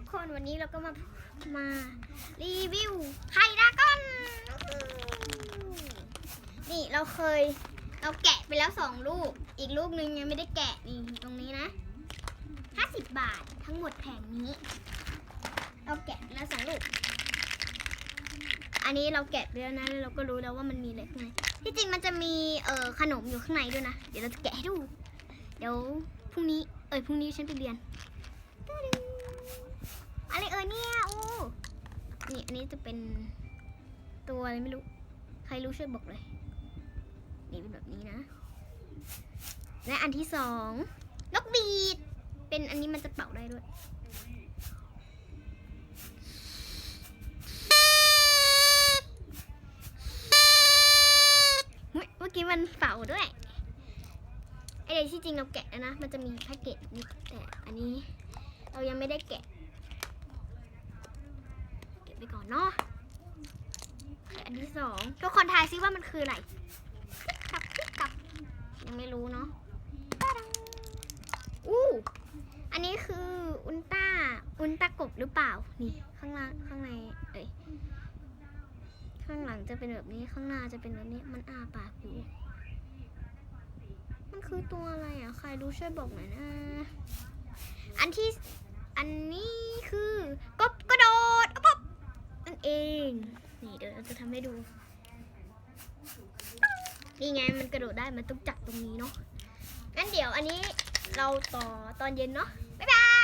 ทุกคนวันนี้เราก็มามารีวิวไข่ดาก้อน นี่เราเคยเราแกะไปแล้วสองลูก อีกลูกนึงยังไม่ได้แกะนี่ตรงนี้นะห้าสิบบาททั้งหมดแผงนี้ เราแกะไปแล้วสองลูก อันนี้เราแกะไปแล้วนะแล้วเราก็รู้แล้วว่ามันมีอะไรข้างในที่จริงมันจะมีเอ่อขนมอยู่ข้างในด้วยนะ เดี๋ยวเราจะแกะให้ดู เดี๋ยวพรุ่งนี้ เอ้ยพรุ่งนี้ฉันไปเรียน อะไรเอ่ยเนี่ยอู้นี่ อันนี้จะเป็นตัวอะไรไม่รู้ ใครรู้ช่วยบอกเลย นี่เป็นแบบนี้นะ และอันที่สองนกบีด เป็นอันนี้มันจะเป่าได้ด้วยเมื่อกี้มันเป่าด้วยไอเด็กที่จริงเราแกะแล้วนะ มันจะมีแพ็กเกจนี้แต่อันนี้ เรายังไม่ได้แกะ เนาะอันที่สองทุกคนทายซิว่ามันคืออะไรกลับกลับยังไม่รู้เนาะอู้อันนี้คืออุลตร้าอุลตร้ากบหรือเปล่า นี่ข้างล่างข้างในเอ้ยข้างหลังจะเป็นแบบนี้ข้างหน้าจะเป็นแบบนี้มันอาปากอยู่ มันคือตัวอะไรอะใครรู้ช่วยบอกหน่อยนะ อันที่อันนี้คือกบกระโดดอ๊ะป๊บนั่นเอง นี่เดี๋ยว เราจะทำให้ดู นี่ไงมันกระโดดได้มันต้องจับตรงนี้เนาะงั้นเดี๋ยวอันนี้เราต่อตอนเย็นเนาะบ๊ายบาย